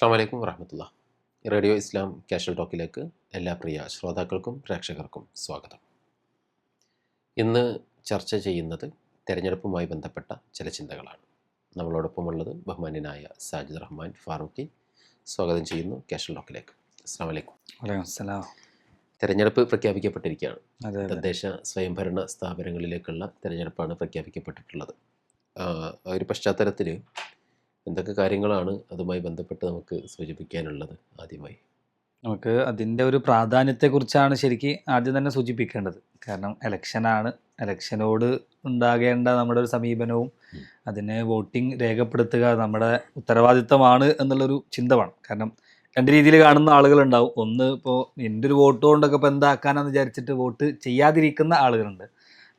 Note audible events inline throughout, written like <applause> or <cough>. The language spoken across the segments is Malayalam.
അസ്സാം വലൈക്കും വറഹമത്തുള്ള. റേഡിയോ ഇസ്ലാം കാഷ്വൽ ടോക്കിലേക്ക് എല്ലാ പ്രിയ ശ്രോതാക്കൾക്കും പ്രേക്ഷകർക്കും സ്വാഗതം. ഇന്ന് ചർച്ച ചെയ്യുന്നത് തിരഞ്ഞെടുപ്പുമായി ബന്ധപ്പെട്ട ചില ചിന്തകളാണ്. നമ്മളോടൊപ്പമുള്ളത് ബഹുമാന്യനായ സാജിദ് റഹ്മാൻ ഫാറൂഖി. സ്വാഗതം ചെയ്യുന്നു കാഷ്വൽ ടോക്കിലേക്ക്. അസ്സാം വലൈക്കും വലൈക്കുസ്സലാം. തെരഞ്ഞെടുപ്പ് പ്രഖ്യാപിക്കപ്പെട്ടിരിക്കുകയാണ്. തദ്ദേശ സ്വയംഭരണ സ്ഥാപനങ്ങളിലേക്കുള്ള തിരഞ്ഞെടുപ്പാണ് പ്രഖ്യാപിക്കപ്പെട്ടിട്ടുള്ളത്. ഒരു പശ്ചാത്തലത്തിൽ എന്തൊക്കെ കാര്യങ്ങളാണ് അതുമായി ബന്ധപ്പെട്ട് നമുക്ക് സൂചിപ്പിക്കാനുള്ളത് ആദ്യമായി? നമുക്ക് അതിന്റെ ഒരു പ്രാധാന്യത്തെക്കുറിച്ചാണ് ശരിക്ക് ആദ്യം തന്നെ സൂചിപ്പിക്കേണ്ടത്. കാരണം ഇലക്ഷനാണ്. ഇലക്ഷനോട് ഉണ്ടാകേണ്ട നമ്മുടെ ഒരു സമീപനവും അതിനെ വോട്ടിംഗ് രേഖപ്പെടുത്തുക നമ്മുടെ ഉത്തരവാദിത്തമാണ് എന്നുള്ളൊരു ചിന്ത വേണം കാരണം രണ്ട് രീതിയിൽ കാണുന്ന ആളുകളുണ്ടാവും. ഒന്ന് ഇപ്പോൾ എന്റെ ഒരു വോട്ട് കൊണ്ടൊക്കെ ഇപ്പോൾ എന്താക്കാനാന്ന് വിചാരിച്ചിട്ട് വോട്ട് ചെയ്യാതിരിക്കുന്ന ആളുകളുണ്ട്.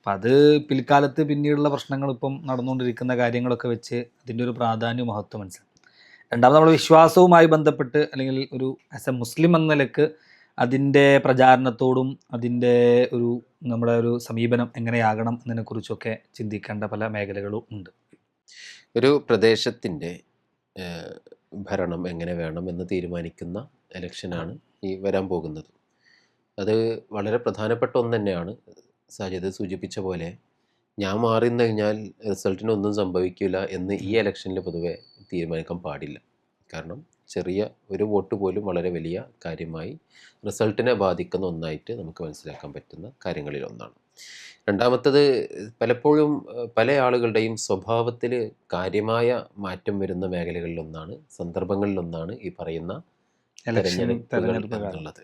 അപ്പം അത് പിൽക്കാലത്ത് പിന്നീടുള്ള പ്രശ്നങ്ങൾ ഇപ്പം നടന്നുകൊണ്ടിരിക്കുന്ന കാര്യങ്ങളൊക്കെ വെച്ച് അതിന്റെ ഒരു പ്രാധാന്യവും മഹത്വം മനസ്സിലാക്കും രണ്ടാമത് നമ്മൾ വിശ്വാസവുമായി ബന്ധപ്പെട്ട് അല്ലെങ്കിൽ ഒരു ആസ് എ മുസ്ലിം എന്ന നിലയ്ക്ക് അതിന്റെ പ്രചാരണത്തോടും അതിന്റെ ഒരു നമ്മുടെ ഒരു സമീപനം എങ്ങനെയാകണം എന്നതിനെക്കുറിച്ചൊക്കെ ചിന്തിക്കേണ്ട പല മേഖലകളും ഉണ്ട്. ഒരു പ്രദേശത്തിന്റെ ഭരണം എങ്ങനെ വേണം എന്ന് തീരുമാനിക്കുന്ന ഇലക്ഷനാണ് ഈ വരാൻ പോകുന്നത്. അത് വളരെ പ്രധാനപ്പെട്ട ഒന്ന് തന്നെയാണ്. സാജിദ് സൂചിപ്പിച്ച പോലെ ഞാൻ മാറി നിന്ന് കഴിഞ്ഞാൽ റിസൾട്ടിനൊന്നും സംഭവിക്കില്ല എന്ന് ഈ ഇലക്ഷനിൽ പൊതുവെ തീരുമാനിക്കാൻ പാടില്ല. കാരണം ചെറിയ ഒരു വോട്ട് പോലും വളരെ വലിയ കാര്യമായി റിസൾട്ടിനെ ബാധിക്കുന്ന ഒന്നായിട്ട് നമുക്ക് മനസ്സിലാക്കാൻ പറ്റുന്ന കാര്യങ്ങളിൽ ഒന്നാണ്. രണ്ടാമത്തത് പലപ്പോഴും പല ആളുകളുടെയും സ്വഭാവത്തിൽ കാര്യമായ മാറ്റം വരുന്ന മേഖലകളിലൊന്നാണ് സന്ദർഭങ്ങളിലൊന്നാണ് ഈ പറയുന്ന തെരഞ്ഞെടുപ്പുകൾ എന്നുള്ളത്.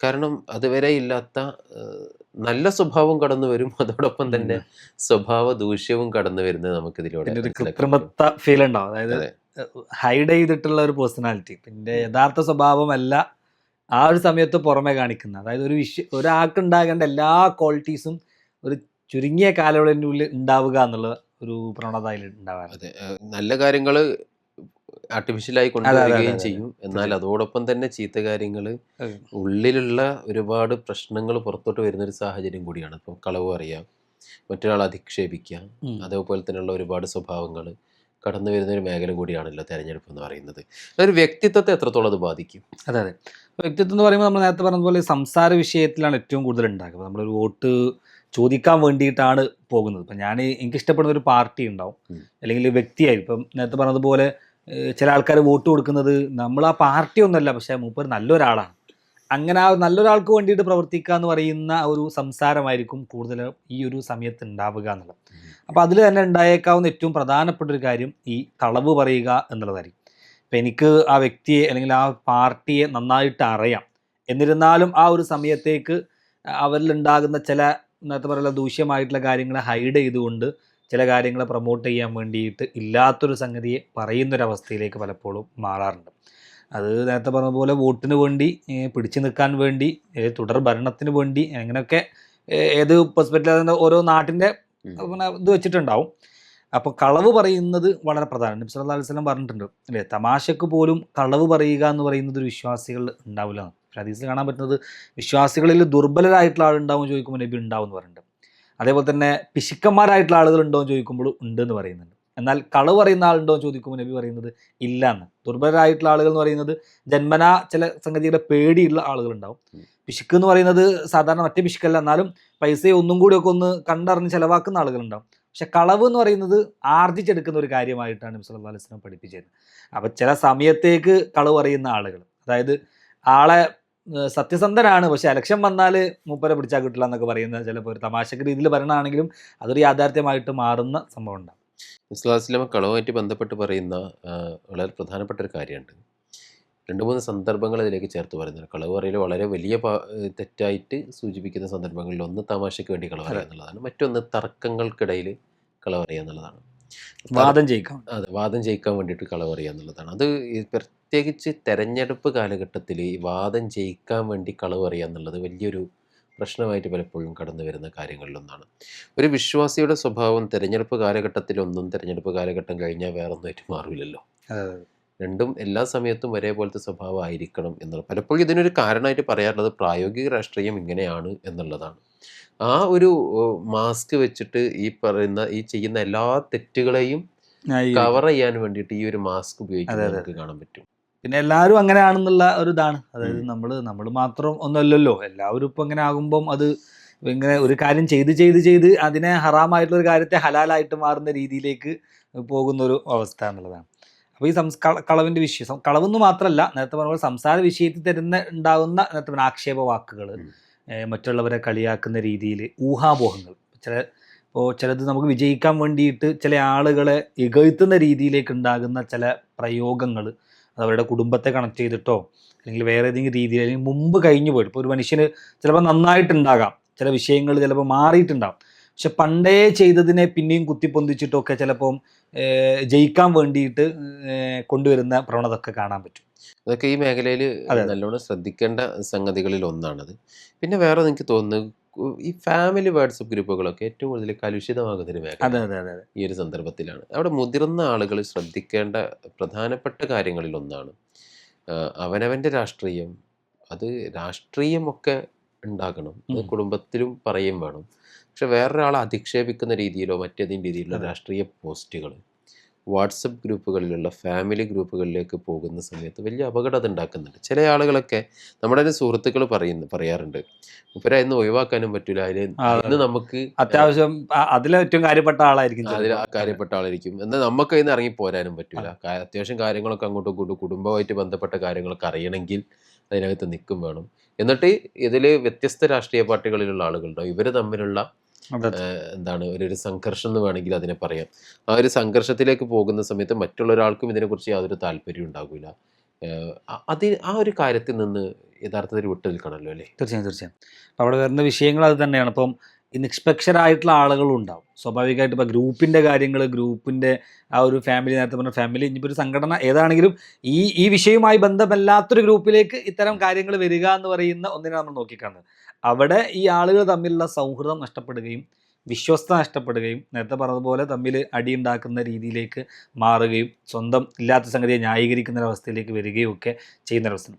കാരണം അതുവരെ ഇല്ലാത്ത നല്ല സ്വഭാവം കടന്നു വരും. <laughs> അതോടൊപ്പം തന്നെ സ്വഭാവ ദൂഷ്യവും കടന്നു വരുന്നത് നമുക്ക് ഇതിലൂടെ പിന്നെ ഒരു മനസ്സിലാക്കാൻ പറ്റും. കൃത്രിമത്വ ഫീൽ ഉണ്ടാവും. അതായത് ഹൈഡ് ചെയ്തിട്ടുള്ള ഒരു പേഴ്സണാലിറ്റി പിന്നെ യഥാർത്ഥ സ്വഭാവമല്ല ആ ഒരു സമയത്ത് പുറമെ കാണിക്കുന്ന അതായത് ഒരു വിഷ ഒരാൾക്ക് ഉണ്ടാകേണ്ട എല്ലാ ക്വാളിറ്റീസും ഒരു ചുരുങ്ങിയ കാലയളവിനുള്ളിൽ ഉണ്ടാവുക എന്നുള്ള ഒരു പ്രവണത അതിൽ ഉണ്ടാവാറുണ്ട്. അതെ. നല്ല കാര്യങ്ങൾ ആർട്ടിഫിഷ്യലായി കൊണ്ടുവരികയും ചെയ്യും. എന്നാൽ അതോടൊപ്പം തന്നെ ചീത്ത കാര്യങ്ങൾ ഉള്ളിലുള്ള ഒരുപാട് പ്രശ്നങ്ങൾ പുറത്തോട്ട് വരുന്ന ഒരു സാഹചര്യം കൂടിയാണ്. ഇപ്പം കളവ് അറിയാം മറ്റൊരാളെ അധിക്ഷേപിക്കാം. അതേപോലെ തന്നെയുള്ള ഒരുപാട് സ്വഭാവങ്ങൾ കടന്നു വരുന്ന ഒരു മേഖല കൂടിയാണല്ലോ തെരഞ്ഞെടുപ്പ് എന്ന് പറയുന്നത്. ഒരു വ്യക്തിത്വത്തെ എത്രത്തോളം അത് ബാധിക്കും? അതെ അതെ. വ്യക്തിത്വം എന്ന് പറയുമ്പോൾ നമ്മൾ നേരത്തെ പറഞ്ഞതുപോലെ സംസാര വിഷയത്തിലാണ് ഏറ്റവും കൂടുതൽ ഉണ്ടാക്കുക നമ്മളൊരു വോട്ട് ചോദിക്കാൻ വേണ്ടിയിട്ടാണ് പോകുന്നത്. ഇപ്പം ഞാൻ എനിക്ക് ഇഷ്ടപ്പെടുന്ന ഒരു പാർട്ടി ഉണ്ടാവും. അല്ലെങ്കിൽ വ്യക്തിയായി. ഇപ്പം നേരത്തെ പറഞ്ഞതുപോലെ ചില ആൾക്കാർ വോട്ട് കൊടുക്കുന്നത് നമ്മൾ ആ പാർട്ടി ഒന്നുമല്ല പക്ഷേ മൂപ്പർ നല്ലൊരാളാണ്. അങ്ങനെ ആ നല്ലൊരാൾക്ക് വേണ്ടിയിട്ട് പ്രവർത്തിക്കുക എന്ന് പറയുന്ന ഒരു സംസാരമായിരിക്കും കൂടുതൽ ഈ ഒരു സമയത്ത് ഉണ്ടാവുക എന്നുള്ളത്. അപ്പോൾ അതിൽ തന്നെ ഉണ്ടായേക്കാവുന്ന ഏറ്റവും പ്രധാനപ്പെട്ട ഒരു കാര്യം ഈ കളവ് പറയുക എന്നുള്ളതായിരിക്കും. ഇപ്പം എനിക്ക് ആ വ്യക്തിയെ അല്ലെങ്കിൽ ആ പാർട്ടിയെ നന്നായിട്ട് അറിയാം. എന്നിരുന്നാലും ആ ഒരു സമയത്തേക്ക് അവരിലുണ്ടാകുന്ന ചില നേരത്തെ പറയുന്ന ദൂഷ്യമായിട്ടുള്ള കാര്യങ്ങളെ ഹൈഡ് ചെയ്തുകൊണ്ട് ചില കാര്യങ്ങൾ പ്രൊമോട്ട് ചെയ്യാൻ വേണ്ടിയിട്ട് ഇല്ലാത്തൊരു സംഗതിയെ പറയുന്നൊരവസ്ഥയിലേക്ക് പലപ്പോഴും മാറാറുണ്ട്. അത് നേരത്തെ പറഞ്ഞതുപോലെ വോട്ടിന് വേണ്ടി പിടിച്ചു നിൽക്കാൻ വേണ്ടി തുടർ ഭരണത്തിന് വേണ്ടി അങ്ങനെയൊക്കെ ഏത് പെർസ്പെക്റ്റീവ് ഓരോ നാട്ടിന്റെ. ഇത് വെച്ചിട്ടുണ്ടാവും. അപ്പോൾ കളവ് പറയുന്നത് വളരെ പ്രധാനമാണ്. നബി സല്ലല്ലാഹു അലൈഹി വസല്ലം പറഞ്ഞിട്ടുണ്ട് അല്ലേ? തമാശക്ക് പോലും കളവ് പറയുക എന്ന് പറയുന്നത് ഒരു വിശ്വാസികൾ ഉണ്ടാവില്ല. ഹദീസിൽ കാണാൻ പറ്റുന്നത് വിശ്വാസികളിൽ ദുർബലരായിട്ടുള്ള ആളുണ്ടാവും ചോദിക്കുമ്പോൾ നബി ഉണ്ടാവും എന്ന് പറയുന്നുണ്ട് അതേപോലെ തന്നെ പിശുക്കന്മാരായിട്ടുള്ള ആളുകളുണ്ടോ എന്ന് ചോദിക്കുമ്പോൾ ഉണ്ട് എന്ന് പറയുന്നുണ്ട്. എന്നാൽ കളവ് പറയുന്ന ആളുണ്ടോ എന്ന് ചോദിക്കുമ്പോൾ നബി പറയുന്നത് ഇല്ല എന്ന് ദുർബലരായിട്ടുള്ള ആളുകൾ എന്ന് പറയുന്നത് ജന്മനാ ചില സംഗതികളെ പേടിയുള്ള ആളുകളുണ്ടാവും. പിശുക്ക് എന്ന് പറയുന്നത് സാധാരണ മറ്റേ പിശുക്കല്ല. എന്നാലും പൈസയെ ഒന്നും കൂടിയൊക്കെ ഒന്ന് കണ്ടറിഞ്ഞ് ചിലവാക്കുന്ന ആളുകളുണ്ടാവും. പക്ഷെ കളവ് എന്ന് പറയുന്നത് ആർജിച്ചെടുക്കുന്ന ഒരു കാര്യമായിട്ടാണ് നബി സല്ലല്ലാഹു അലൈഹി വസല്ലം പഠിപ്പിച്ചത്. അപ്പോൾ ചില സമയത്തേക്ക് കളവ് പറയുന്ന ആളുകൾ അതായത് ആളെ സത്യസന്ധനാണ്. പക്ഷെ ഇലക്ഷൻ വന്നാൽ മൂപ്പരെ പിടിച്ചാൽ കിട്ടില്ല എന്നൊക്കെ പറയുന്ന ചിലപ്പോൾ ഒരു തമാശക്ക് രീതിയിൽ പറയണതാണെങ്കിലും അതൊരു യാഥാർത്ഥ്യമായിട്ട് മാറുന്ന സംഭവം ഉണ്ടാവും. ഇസ്ലാസ്ലാമ കളവുമായിട്ട് ബന്ധപ്പെട്ട് പറയുന്ന വളരെ പ്രധാനപ്പെട്ട ഒരു കാര്യമുണ്ട്. രണ്ട് മൂന്ന് സന്ദർഭങ്ങൾ ഇതിലേക്ക് ചേർത്ത് പറയുന്നത് കളവ് പറയൽ വളരെ വലിയ തെറ്റായിട്ട് സൂചിപ്പിക്കുന്ന സന്ദർഭങ്ങളിൽ ഒന്ന് തമാശയ്ക്ക് വേണ്ടി കളവ് പറയുക എന്നുള്ളതാണ്. മറ്റൊന്ന് തർക്കങ്ങൾക്കിടയിൽ കളവ് പറയുക എന്നുള്ളതാണ്. വാദം ജയിക്കാം. അതെ വാദം ജയിക്കാൻ വേണ്ടിയിട്ട് കളവ് അറിയുക എന്നുള്ളതാണ്. അത് പ്രത്യേകിച്ച് തെരഞ്ഞെടുപ്പ് കാലഘട്ടത്തിൽ ഈ വാദം ജയിക്കാൻ വേണ്ടി കളവ് അറിയുക എന്നുള്ളത് വലിയൊരു പ്രശ്നമായിട്ട് പലപ്പോഴും കടന്നു വരുന്ന കാര്യങ്ങളിലൊന്നാണ്. ഒരു വിശ്വാസിയുടെ സ്വഭാവം തെരഞ്ഞെടുപ്പ് കാലഘട്ടത്തിലൊന്നും തെരഞ്ഞെടുപ്പ് കാലഘട്ടം കഴിഞ്ഞാൽ വേറൊന്നുമായിട്ട് മാറില്ലല്ലോ രണ്ടും എല്ലാ സമയത്തും ഒരേപോലത്തെ സ്വഭാവം ആയിരിക്കണം എന്നുള്ളത് പലപ്പോഴും ഇതിനൊരു കാരണമായിട്ട് പറയാറുള്ളത് പ്രായോഗിക രാഷ്ട്രീയം ഇങ്ങനെയാണ് എന്നുള്ളതാണ്. ആ ഒരു മാസ്ക് വെച്ചിട്ട് ഈ പറയുന്ന ഈ ചെയ്യുന്ന എല്ലാ തെറ്റുകളെയും കവർ ചെയ്യാൻ വേണ്ടിയിട്ട് ഈ ഒരു മാസ്ക് ഉപയോഗിക്കുന്നത്. നമുക്ക് കാണാൻ പറ്റും. പിന്നെ എല്ലാവരും അങ്ങനെ ആണെന്നുള്ള ഒരു ഇതാണ് അതായത് നമ്മൾ നമ്മൾ മാത്രം ഒന്നുമല്ലല്ലോ. എല്ലാവരും ഇപ്പം ഇങ്ങനെ ആകുമ്പം അത് ഇങ്ങനെ ഒരു കാര്യം ചെയ്ത് ചെയ്ത് ചെയ്ത് അതിനെ ഹറാമായിട്ടുള്ള ഒരു കാര്യത്തെ ഹലാലായിട്ട് മാറുന്ന രീതിയിലേക്ക് പോകുന്ന ഒരു അവസ്ഥ എന്നുള്ളതാണ്. അപ്പോൾ ഈ സംസ് കളവിന്റെ വിഷയം കളവെന്ന് മാത്രമല്ല നേരത്തെ പറഞ്ഞ പോലെ സംസാര വിഷയത്തിൽ തരുന്ന ഉണ്ടാകുന്ന നേരത്തെ പറഞ്ഞ ആക്ഷേപ വാക്കുകൾ. മറ്റുള്ളവരെ കളിയാക്കുന്ന രീതിയിൽ ഊഹാപോഹങ്ങൾ. ചില ഇപ്പോൾ ചിലത് നമുക്ക് വിജയിക്കാൻ വേണ്ടിയിട്ട് ചില ആളുകളെ ഇകഴ്ത്തുന്ന രീതിയിലേക്ക് ഉണ്ടാകുന്ന ചില പ്രയോഗങ്ങൾ അത് അവരുടെ കുടുംബത്തെ കണക്ട് ചെയ്തിട്ടോ അല്ലെങ്കിൽ വേറെ ഏതെങ്കിലും രീതിയിൽ അല്ലെങ്കിൽ മുമ്പ് കഴിഞ്ഞു പോയിട്ട് ഇപ്പോൾ ഒരു മനുഷ്യന് ചിലപ്പോൾ നന്നായിട്ടുണ്ടാകാം ചില വിഷയങ്ങൾ ചിലപ്പോൾ മാറിയിട്ടുണ്ടാകും. പക്ഷെ പണ്ടേ ചെയ്തതിനെ പിന്നെയും കുത്തിപ്പൊന്തിച്ചിട്ടൊക്കെ ചിലപ്പം ജയിക്കാൻ വേണ്ടിയിട്ട് കൊണ്ടുവരുന്ന പ്രവണതൊക്കെ കാണാൻ പറ്റും. അതൊക്കെ ഈ മേഖലയിൽ. നല്ലോണം ശ്രദ്ധിക്കേണ്ട സംഗതികളിൽ ഒന്നാണത്. പിന്നെ വേറെ എനിക്ക് തോന്നുന്നത് ഈ ഫാമിലി വാട്സപ്പ് ഗ്രൂപ്പുകളൊക്കെ ഏറ്റവും കൂടുതൽ കലുഷിതമാകുന്ന ഒരു മേഖല ഈ ഒരു സന്ദർഭത്തിലാണ്. അവിടെ മുതിർന്ന ആളുകൾ ശ്രദ്ധിക്കേണ്ട പ്രധാനപ്പെട്ട കാര്യങ്ങളിൽ ഒന്നാണ് അവനവന്റെ രാഷ്ട്രീയം. അത് രാഷ്ട്രീയമൊക്കെ ഉണ്ടാകണം. അത് കുടുംബത്തിലും പറയും വേണം. പക്ഷെ വേറൊരാളെ അധിക്ഷേപിക്കുന്ന രീതിയിലോ മറ്റേതെങ്കിലും രീതിയിലുള്ള രാഷ്ട്രീയ പോസ്റ്റുകൾ വാട്സപ്പ് ഗ്രൂപ്പുകളിലുള്ള ഫാമിലി ഗ്രൂപ്പുകളിലേക്ക് പോകുന്ന സമയത്ത് വലിയ അപകടം അത് ഉണ്ടാക്കുന്നുണ്ട് ചില ആളുകളൊക്കെ നമ്മുടെ തന്നെ സുഹൃത്തുക്കൾ പറയുന്നു പറയാറുണ്ട്. ഇവരെ ഇന്ന് ഒഴിവാക്കാനും പറ്റില്ല അതിന് ആ, ഇന്ന് നമുക്ക് അത്യാവശ്യം അതിലെ ഏറ്റവും കാര്യപ്പെട്ട ആളായിരിക്കും അതിൽ കാര്യപ്പെട്ട ആളായിരിക്കും. എന്നാൽ നമുക്ക് അതിന് ഇറങ്ങി പോരാനും പറ്റില്ല അത്യാവശ്യം കാര്യങ്ങളൊക്കെ അങ്ങോട്ടും ഇങ്ങോട്ടും കുടുംബമായിട്ട് ബന്ധപ്പെട്ട കാര്യങ്ങളൊക്കെ അറിയണമെങ്കിൽ അതിനകത്ത് നിൽക്കും വേണം. എന്നിട്ട് ഇതിൽ വ്യത്യസ്ത രാഷ്ട്രീയ പാർട്ടികളിലുള്ള ആളുകളുണ്ടാവും ഇവർ തമ്മിലുള്ള എന്താണ് ഒരു ഒരു സംഘർഷം എന്ന് വേണമെങ്കിൽ അതിനെ പറയാം. ആ ഒരു സംഘർഷത്തിലേക്ക് പോകുന്ന സമയത്ത് മറ്റുള്ള ഒരാൾക്കും ഇതിനെക്കുറിച്ച് യാതൊരു താല്പര്യം ഉണ്ടാകില്ല അത് ആ ഒരു കാര്യത്തിൽ നിന്ന് യഥാർത്ഥത്തിൽ വിട്ടു നിൽക്കണമല്ലോ അല്ലേ? തീർച്ചയായും തീർച്ചയായും. അവിടെ വരുന്ന വിഷയങ്ങൾ അത് തന്നെയാണ്. ഇപ്പം നിഷ്പക്ഷരായിട്ടുള്ള ആളുകളും ഉണ്ടാവും. സ്വാഭാവികമായിട്ട് ഇപ്പോൾ ഗ്രൂപ്പിന്റെ കാര്യങ്ങൾ ഗ്രൂപ്പിന്റെ ആ ഒരു ഫാമിലി നേരത്തെ പറഞ്ഞ ഫാമിലി ഇനിയിപ്പോൾ ഒരു സംഘടന ഏതാണെങ്കിലും ഈ ഈ വിഷയവുമായി ബന്ധമല്ലാത്തൊരു ഗ്രൂപ്പിലേക്ക് ഇത്തരം കാര്യങ്ങൾ വരിക എന്ന് പറയുന്ന ഒന്നിനെ നമ്മൾ നോക്കിക്കാണുന്നത്. അവിടെ ഈ ആളുകൾ തമ്മിലുള്ള സൗഹൃദം നഷ്ടപ്പെടുകയും വിശ്വസ്ത നഷ്ടപ്പെടുകയും നേരത്തെ പറഞ്ഞതുപോലെ തമ്മിൽ അടിയുണ്ടാക്കുന്ന രീതിയിലേക്ക് മാറുകയും സ്വന്തം ഇല്ലാത്ത സംഗതിയെ ന്യായീകരിക്കുന്ന ഒരവസ്ഥയിലേക്ക് വരികയും ഒക്കെ ചെയ്യുന്ന ഒരവസ്ഥ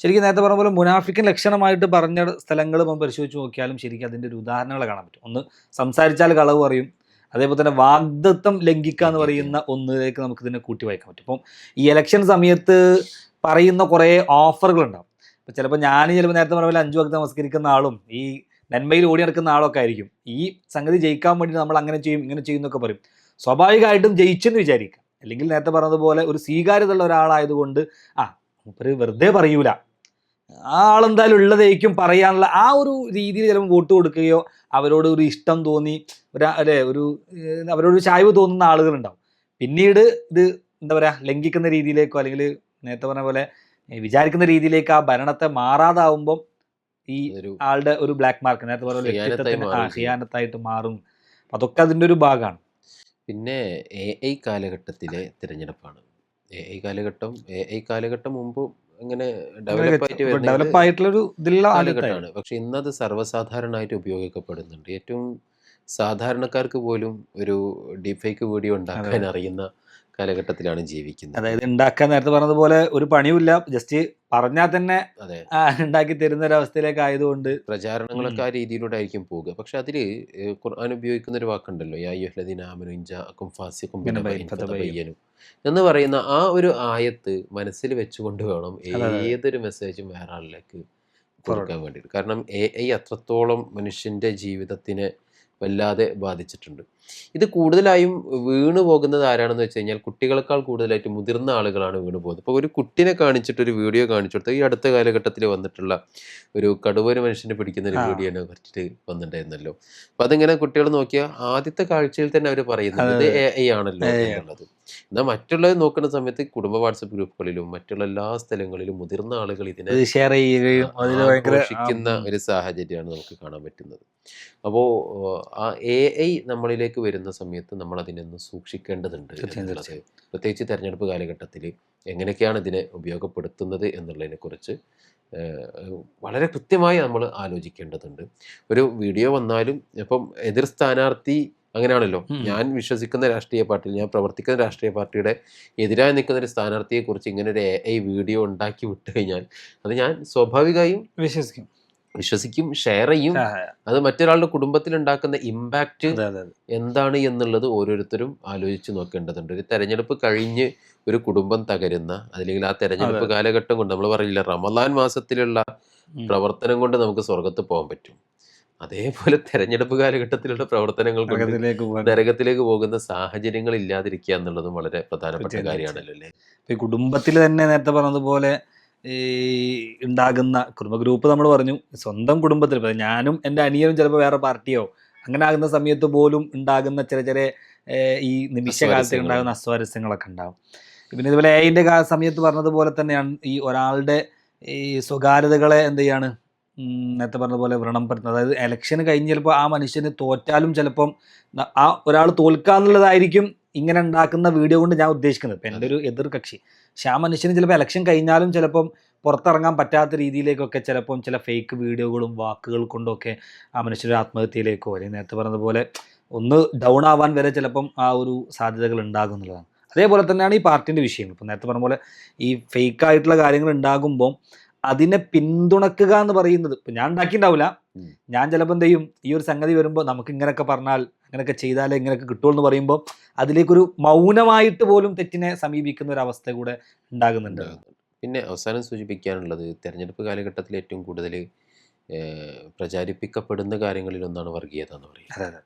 ശരിക്കും നേരത്തെ പറഞ്ഞ പോലെ മുനാഫിക്കൻ ലക്ഷണമായിട്ട് പറഞ്ഞ സ്ഥലങ്ങൾ നമ്മൾ പരിശോധിച്ച് നോക്കിയാലും ശരിക്കും അതിന്റെ ഒരു ഉദാഹരണങ്ങൾ കാണാൻ പറ്റും. ഒന്ന് സംസാരിച്ചാൽ കളവ് പറയും അതേപോലെ തന്നെ വാഗ്ദത്വം ലംഘിക്കുക എന്ന് പറയുന്ന ഒന്നിലേക്ക് നമുക്കിതിനെ കൂട്ടി വായിക്കാൻ പറ്റും. ഇപ്പം ഈ ഇലക്ഷൻ സമയത്ത് പറയുന്ന കുറേ ഓഫറുകളുണ്ടാവും ഇപ്പം ചിലപ്പോൾ ഞാൻ ചിലപ്പോൾ നേരത്തെ പറഞ്ഞ പോലെ അഞ്ചു വക്ത നമസ്കരിക്കുന്ന ആളും ഈ നന്മയിൽ ഓടി നടക്കുന്ന ആളൊക്കെ ആയിരിക്കും. ഈ സംഗതി ജയിക്കാൻ വേണ്ടി നമ്മൾ അങ്ങനെ ചെയ്യും ഇങ്ങനെ ചെയ്യും എന്നൊക്കെ പറയും. സ്വാഭാവികമായിട്ടും ജയിച്ചെന്ന് വിചാരിക്കുക. അല്ലെങ്കിൽ നേരത്തെ പറഞ്ഞതുപോലെ ഒരു സ്വീകാര്യതയുള്ള ഒരാളായതുകൊണ്ട് ആ മൂപ്പര് വെറുതെ പറയൂല. ആ ആളെന്തായാലും ഉള്ളതായിരിക്കും പറയാനുള്ള ആ ഒരു രീതിയിൽ ചിലപ്പോൾ വോട്ട് കൊടുക്കുകയോ അവരോട് ഒരു ഇഷ്ടം തോന്നി ഒരു അല്ലെ ഒരു ഏഹ്, അവരോട് ഒരു ചായ്വ് തോന്നുന്ന ആളുകളുണ്ടാവും. പിന്നീട് ഇത് എന്താ പറയുക ലംഘിക്കുന്ന രീതിയിലേക്കോ അല്ലെങ്കിൽ നേരത്തെ പറഞ്ഞ പോലെ വിചാരിക്കുന്ന രീതിയിലേക്ക് ആ ഭരണത്തെ മാറാതാവുമ്പം ഈ ആളുടെ ഒരു ബ്ലാക്ക് മാർക്ക് നേരത്തെ പറഞ്ഞ വ്യക്തിത്വത്തിന് ഹിയാനത്തായിട്ട് മാറും. അതൊക്കെ അതിന്റെ ഒരു ഭാഗമാണ്. പിന്നെ എ ഐ കാലഘട്ടത്തിലെ തിരഞ്ഞെടുപ്പാണ്. എ ഐ കാലഘട്ടം എ ഐ കാലഘട്ടം മുമ്പ് അങ്ങനെ ഡെവലപ്പ് ആയിട്ടുള്ള ഇതിലുള്ള കാലഘട്ടമാണ്. പക്ഷെ ഇന്നത് സർവസാധാരണമായിട്ട് ഉപയോഗിക്കപ്പെടുന്നുണ്ട്. ഏറ്റവും സാധാരണക്കാർക്ക് പോലും ഒരു ഡീഫേക്ക് വീഡിയോ ഉണ്ടാക്കാൻ അറിയുന്ന കാലഘട്ടത്തിലാണ് ജീവിക്കുന്നത്. അതായത് ഉണ്ടാക്കാൻ നേരത്തെ പറഞ്ഞതുപോലെ ഒരു പണിയുമില്ല. ജസ്റ്റ് പറഞ്ഞാൽ തന്നെ അതെ. ഉണ്ടാക്കി തരുന്ന ഒരു അവസ്ഥയിലേക്ക് ആയതുകൊണ്ട്. പ്രചാരണങ്ങളൊക്കെ ആ രീതിയിലൂടെ ആയിരിക്കും പോവുക. പക്ഷെ അതിൽ ഖുർആൻ ഉപയോഗിക്കുന്ന ഒരു വാക്കുണ്ടല്ലോ യാ യുഹ്ലദീന ആമനു ഇൻജാഅക്കും ഫാസിഖും ബിനബയ്യിൻ ബിനബയ്യിൻ ഫതബയ്യനു. ഫതബയ്യനു എന്ന് പറയുന്ന ആ ഒരു ആയത്ത് മനസ്സിൽ വെച്ചുകൊണ്ട് വേണം. ഏതൊരു മെസ്സേജും വേറെ ആളിലേക്ക് കൊടുക്കാൻ വേണ്ടിയിട്ട്. കാരണം എ ഐ അത്രത്തോളം മനുഷ്യന്റെ ജീവിതത്തിനെ വല്ലാതെ ബാധിച്ചിട്ടുണ്ട്. ഇത് കൂടുതലായും വീണു പോകുന്നത് ആരാണെന്ന് വെച്ച് കഴിഞ്ഞാൽ കുട്ടികളെക്കാൾ കൂടുതലായിട്ട് മുതിർന്ന ആളുകളാണ് വീണു പോകുന്നത്. ഇപ്പോൾ ഒരു കുട്ടിനെ കാണിച്ചിട്ട് ഒരു വീഡിയോ കാണിച്ചു കൊടുത്ത് ഈ അടുത്ത കാലഘട്ടത്തിൽ വന്നിട്ടുള്ള ഒരു കടുവര മനുഷ്യനെ പിടിക്കുന്ന ഒരു. വീഡിയോനെ കുറിച്ചിട്ട് വന്നിട്ടുണ്ടായിരുന്നല്ലോ. അപ്പൊ അതിങ്ങനെ കുട്ടികൾ നോക്കിയാൽ ആദ്യത്തെ കാഴ്ചയിൽ തന്നെ അവർ പറയുന്നത്. എ ഐ ആണല്ലോ എന്നുള്ളത്. എന്നാൽ മറ്റുള്ളത് നോക്കുന്ന സമയത്ത് കുടുംബ വാട്സപ്പ് ഗ്രൂപ്പുകളിലും മറ്റുള്ള എല്ലാ സ്ഥലങ്ങളിലും മുതിർന്ന ആളുകൾ ഇതിനെ ഷെയർ ചെയ്യുകയും ആഘോഷിക്കുന്ന ഒരു സാഹചര്യമാണ് നമുക്ക് കാണാൻ പറ്റുന്നത്. അപ്പോൾ ആ എ ഐ നമ്മളിലേക്ക് വരുന്ന സമയത്ത് നമ്മൾ അതിനൊന്ന് സൂക്ഷിക്കേണ്ടതുണ്ട് പ്രത്യേകിച്ച് തെരഞ്ഞെടുപ്പ് കാലഘട്ടത്തിൽ എങ്ങനെയൊക്കെയാണ് ഇതിനെ ഉപയോഗപ്പെടുത്തുന്നത് എന്നുള്ളതിനെക്കുറിച്ച് വളരെ കൃത്യമായി നമ്മൾ ആലോചിക്കേണ്ടതുണ്ട്. ഒരു വീഡിയോ വന്നാലും ഇപ്പം എതിർ സ്ഥാനാർത്ഥി അങ്ങനെയാണല്ലോ. ഞാൻ വിശ്വസിക്കുന്ന രാഷ്ട്രീയ പാർട്ടിയിൽ ഞാൻ പ്രവർത്തിക്കുന്ന രാഷ്ട്രീയ പാർട്ടിയുടെ എതിരായി നിൽക്കുന്ന ഒരു സ്ഥാനാർത്ഥിയെക്കുറിച്ച് ഇങ്ങനെ ഒരു എ ഐ വീഡിയോ ഉണ്ടാക്കി വിട്ടു കഴിഞ്ഞാൽ അത് ഞാൻ സ്വാഭാവികമായും വിശ്വസിക്കും. വിശ്വസിക്കും ഷെയർ ചെയ്യും. അത് മറ്റൊരാളുടെ കുടുംബത്തിൽ ഉണ്ടാക്കുന്ന ഇമ്പാക്റ്റ്. എന്താണ് എന്നുള്ളത് ഓരോരുത്തരും ആലോചിച്ച് നോക്കേണ്ടതുണ്ട്. ഒരു തെരഞ്ഞെടുപ്പ് കഴിഞ്ഞ് ഒരു കുടുംബം തകരുന്ന അല്ലെങ്കിൽ ആ തെരഞ്ഞെടുപ്പ് കാലഘട്ടം കൊണ്ട് നമ്മൾ പറയില്ല റമദാൻ മാസത്തിലുള്ള. പ്രവർത്തനം കൊണ്ട് നമുക്ക് സ്വർഗത്ത് പോകാൻ പറ്റും. അതേപോലെ തെരഞ്ഞെടുപ്പ് കാലഘട്ടത്തിലുള്ള പ്രവർത്തനങ്ങൾ നരകത്തിലേക്ക് പോകുന്ന സാഹചര്യങ്ങൾ ഇല്ലാതിരിക്കുക എന്നുള്ളതും വളരെ പ്രധാനപ്പെട്ട കാര്യമാണല്ലോ അല്ലേ ഈ കുടുംബത്തിൽ തന്നെ നേരത്തെ പറഞ്ഞതുപോലെ ഈ ഉണ്ടാകുന്ന കുടുംബ ഗ്രൂപ്പ് നമ്മൾ പറഞ്ഞു സ്വന്തം കുടുംബത്തിൽ ഞാനും എന്റെ അനിയനും ചിലപ്പോൾ വേറെ പാർട്ടിയോ അങ്ങനെ ആകുന്ന സമയത്ത് പോലും ഉണ്ടാകുന്ന ചില ചില ഈ നിമിഷകാലത്ത് ഉണ്ടാകുന്ന അസ്വാരസ്യങ്ങളൊക്കെ ഉണ്ടാകും പിന്നെ ഇതുപോലെ എഐന്റെ സമയത്ത് പറഞ്ഞതുപോലെ തന്നെയാണ് ഈ ഒരാളുടെ ഈ സ്വകാര്യതകളെ എന്ത് ചെയ്യാണ് ഉം, പറഞ്ഞ പോലെ വ്രണം പറ്റുന്നത് അതായത് ഇലക്ഷന് കഴിഞ്ഞ് ചിലപ്പോൾ ആ മനുഷ്യന് തോറ്റാലും ചിലപ്പം ആ ഒരാൾ തോൽക്കാന്നുള്ളതായിരിക്കും ഇങ്ങനെ ഉണ്ടാക്കുന്ന വീഡിയോ കൊണ്ട് ഞാൻ ഉദ്ദേശിക്കുന്നത്. ഇപ്പം എന്റെ ഒരു എതിർ കക്ഷി. പക്ഷെ ആ മനുഷ്യന് ചിലപ്പോൾ ഇലക്ഷൻ കഴിഞ്ഞാലും ചിലപ്പം പുറത്തിറങ്ങാൻ പറ്റാത്ത രീതിയിലേക്കൊക്കെ ചിലപ്പം ചില ഫേക്ക് വീഡിയോകളും വാക്കുകൾ കൊണ്ടൊക്കെ ആ മനുഷ്യരുടെ ആത്മഹത്യയിലേക്കോ അല്ലെങ്കിൽ നേരത്തെ പറഞ്ഞതുപോലെ ഒന്ന് ഡൗൺ ആവാൻ വരെ ചിലപ്പം ആ ഒരു സാധ്യതകൾ ഉണ്ടാകും എന്നുള്ളതാണ്. അതേപോലെ തന്നെയാണ് ഈ പാർട്ടിന്റെ വിഷയങ്ങൾ. ഇപ്പം നേരത്തെ പറഞ്ഞ പോലെ ഈ ഫേക്കായിട്ടുള്ള കാര്യങ്ങൾ ഉണ്ടാകുമ്പോൾ അതിനെ പിന്തുണക്കുക എന്ന് പറയുന്നത്. ഇപ്പം ഞാൻ ഉണ്ടാക്കിയിട്ടുണ്ടാവില്ല. ഞാൻ ചിലപ്പോൾ എന്ത് ചെയ്യും? ഈ ഒരു സംഗതി വരുമ്പോൾ നമുക്ക് ഇങ്ങനെയൊക്കെ പറഞ്ഞാൽ അങ്ങനെയൊക്കെ ചെയ്താലേ ഇങ്ങനെയൊക്കെ കിട്ടുള്ളൂ എന്ന് പറയുമ്പോൾ അതിലേക്കൊരു മൗനമായിട്ട് പോലും തെറ്റിനെ സമീപിക്കുന്ന ഒരു അവസ്ഥ കൂടെ ഉണ്ടാകുന്നുണ്ട്. പിന്നെ അവസാനം സൂചിപ്പിക്കാനുള്ളത് തെരഞ്ഞെടുപ്പ് കാലഘട്ടത്തിൽ ഏറ്റവും കൂടുതൽ പ്രചാരിപ്പിക്കപ്പെടുന്ന കാര്യങ്ങളിൽ ഒന്നാണ് വർഗീയത എന്ന് പറയുന്നത്.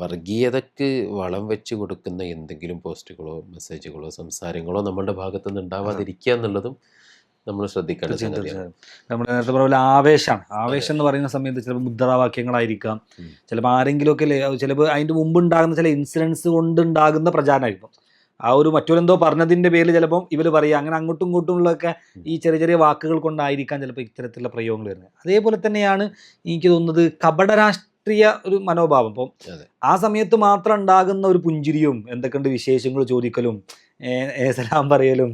വർഗീയതക്ക് വളം വെച്ച് കൊടുക്കുന്ന എന്തെങ്കിലും പോസ്റ്റുകളോ മെസ്സേജുകളോ സംസാരങ്ങളോ നമ്മളുടെ ഭാഗത്തുനിന്ന് ഉണ്ടാവാതിരിക്കുക എന്നുള്ളതും നമ്മൾ തീർച്ചയായും നമ്മൾ നേരത്തെ പറഞ്ഞ പോലെ ആവേശമാണ്. ആവേശം എന്ന് പറയുന്ന സമയത്ത് ചിലപ്പോൾ മുദ്രാവാക്യങ്ങളായിരിക്കാം. ചിലപ്പോൾ ആരെങ്കിലുമൊക്കെ ചിലപ്പോൾ അതിന്റെ മുമ്പ് ഉണ്ടാകുന്ന ചില ഇൻസിഡൻസ് കൊണ്ടുണ്ടാകുന്ന പ്രചാരമായിരിക്കും. ആ ഒരു മറ്റൊരെന്തോ പറഞ്ഞതിന്റെ പേരിൽ ചിലപ്പോൾ ഇവർ പറയുക അങ്ങനെ അങ്ങോട്ടും ഇങ്ങോട്ടും ഉള്ളതൊക്കെ ഈ ചെറിയ ചെറിയ വാക്കുകൾ കൊണ്ടായിരിക്കാം ചിലപ്പോൾ ഇത്തരത്തിലുള്ള പ്രയോഗങ്ങൾ വരുന്നത്. അതേപോലെ തന്നെയാണ് എനിക്ക് തോന്നുന്നത് കപട രാഷ്ട്രീയ ഒരു മനോഭാവം. ഇപ്പം. ആ സമയത്ത് മാത്രം ഉണ്ടാകുന്ന ഒരു പുഞ്ചിരിയും എന്തൊക്കെയുണ്ട് വിശേഷങ്ങൾ ചോദിക്കലും സലാം പറയലും.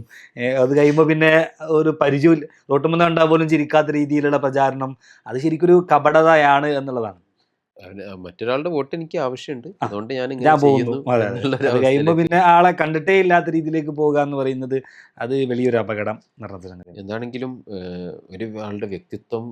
അത് കഴിയുമ്പോൾ പിന്നെ ഒരു പരിചയം തോട്ടുമുന്ന കണ്ടാൽ പോലും ചിരിക്കാത്ത രീതിയിലുള്ള പ്രചാരണം. അത് ശരിക്കൊരു കപടതയാണ് എന്നുള്ളതാണ്. മറ്റൊരാളുടെ വോട്ട് എനിക്ക് ആവശ്യമുണ്ട്. അതുകൊണ്ട് ഞാൻ പോകുന്നു. കഴിയുമ്പോൾ പിന്നെ ആളെ കണ്ടിട്ടേ ഇല്ലാത്ത രീതിയിലേക്ക് പോകുക എന്ന് പറയുന്നത് അത് വലിയൊരു അപകടം എന്താണെങ്കിലും ഒരു ആളുടെ വ്യക്തിത്വം.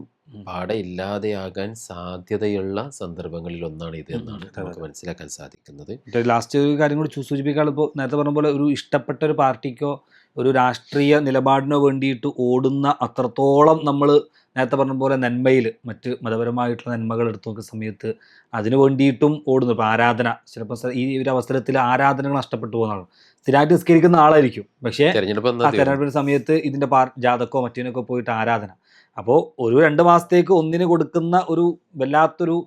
പാടെ ഇല്ലാതെയാകാൻ സാധ്യതയുള്ള സന്ദർഭങ്ങളിൽ ഒന്നാണ് ഇത് എന്നാണ് നമുക്ക് മനസ്സിലാക്കാൻ സാധിക്കുന്നത്. ലാസ്റ്റ് ഒരു കാര്യം കൂടി സൂചിപ്പിക്കാൻ ഇപ്പോൾ നേരത്തെ പറഞ്ഞ പോലെ ഒരു ഇഷ്ടപ്പെട്ട ഒരു പാർട്ടിക്കോ ഒരു രാഷ്ട്രീയ നിലപാടിനോ വേണ്ടിയിട്ട് ഓടുന്ന അത്രത്തോളം നമ്മൾ നേരത്തെ പറഞ്ഞ പോലെ നന്മയിൽ മറ്റ് മതപരമായിട്ടുള്ള നന്മകൾ എടുത്തു നോക്കുന്ന സമയത്ത് അതിനു വേണ്ടിയിട്ടും ഓടുന്നു. ഇപ്പോൾ ആരാധന ചിലപ്പോൾ ഈ ഒരു അവസരത്തിൽ ആരാധനകൾ നഷ്ടപ്പെട്ടു പോകുന്നതാണ്. സ്ഥിരമായിട്ട് നിസ്കരിക്കുന്ന ആളായിരിക്കും. പക്ഷേ തെരഞ്ഞെടുപ്പ് ആ എന്നാ സമയത്ത് ഇതിന്റെ പാർ ജാതക്കോ മറ്റേനൊക്കെ പോയിട്ട് ആരാധന. അപ്പോൾ ഒരു രണ്ട് മാസത്തേക്ക് ഒന്നിന് കൊടുക്കുന്ന ഒരു വല്ലാത്തൊരു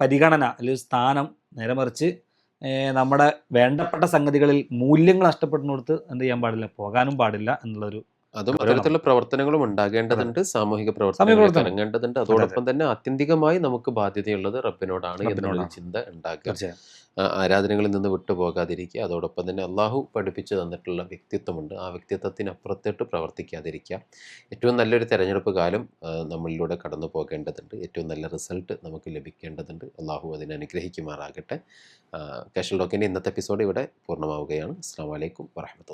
പരിഗണന അല്ലെങ്കിൽ സ്ഥാനം നേരെ മറിച്ച് നമ്മുടെ വേണ്ടപ്പെട്ട സംഗതികളിൽ മൂല്യങ്ങൾ നഷ്ടപ്പെടുന്നിടത്ത് എന്ത് ചെയ്യാൻ പാടില്ല? പോകാനും പാടില്ല എന്നുള്ളൊരു അതും. അത്തരത്തിലുള്ള പ്രവർത്തനങ്ങളും ഉണ്ടാകേണ്ടതുണ്ട് സാമൂഹിക പ്രവർത്തനങ്ങളും പ്രവർത്തനങ്ങൾ ഇറങ്ങേണ്ടതുണ്ട് അതോടൊപ്പം തന്നെ ആത്യന്തികമായി നമുക്ക് ബാധ്യതയുള്ളത് റബ്ബിനോടാണ് എന്നുള്ള. ചിന്ത ഉണ്ടാക്കുക. ആരാധനകളിൽ നിന്ന് വിട്ടുപോകാതിരിക്കുക. അതോടൊപ്പം തന്നെ അള്ളാഹു പഠിപ്പിച്ചു തന്നിട്ടുള്ള വ്യക്തിത്വമുണ്ട്. ആ വ്യക്തിത്വത്തിനപ്പുറത്തോട്ട് പ്രവർത്തിക്കാതിരിക്കുക. ഏറ്റവും നല്ലൊരു തെരഞ്ഞെടുപ്പ് കാലം നമ്മളിലൂടെ കടന്നു പോകേണ്ടതുണ്ട്. ഏറ്റവും നല്ല റിസൾട്ട് നമുക്ക് ലഭിക്കേണ്ടതുണ്ട്. അള്ളാഹു അതിനെ അനുഗ്രഹിക്കുമാറാകട്ടെ. കാഷൽ ഡോക്കിന്റെ ഇന്നത്തെ എപ്പിസോഡ് ഇവിടെ പൂർണമാവുകയാണ്. അസ്സാം വലൈക്കും വാഹമത്തുള്ള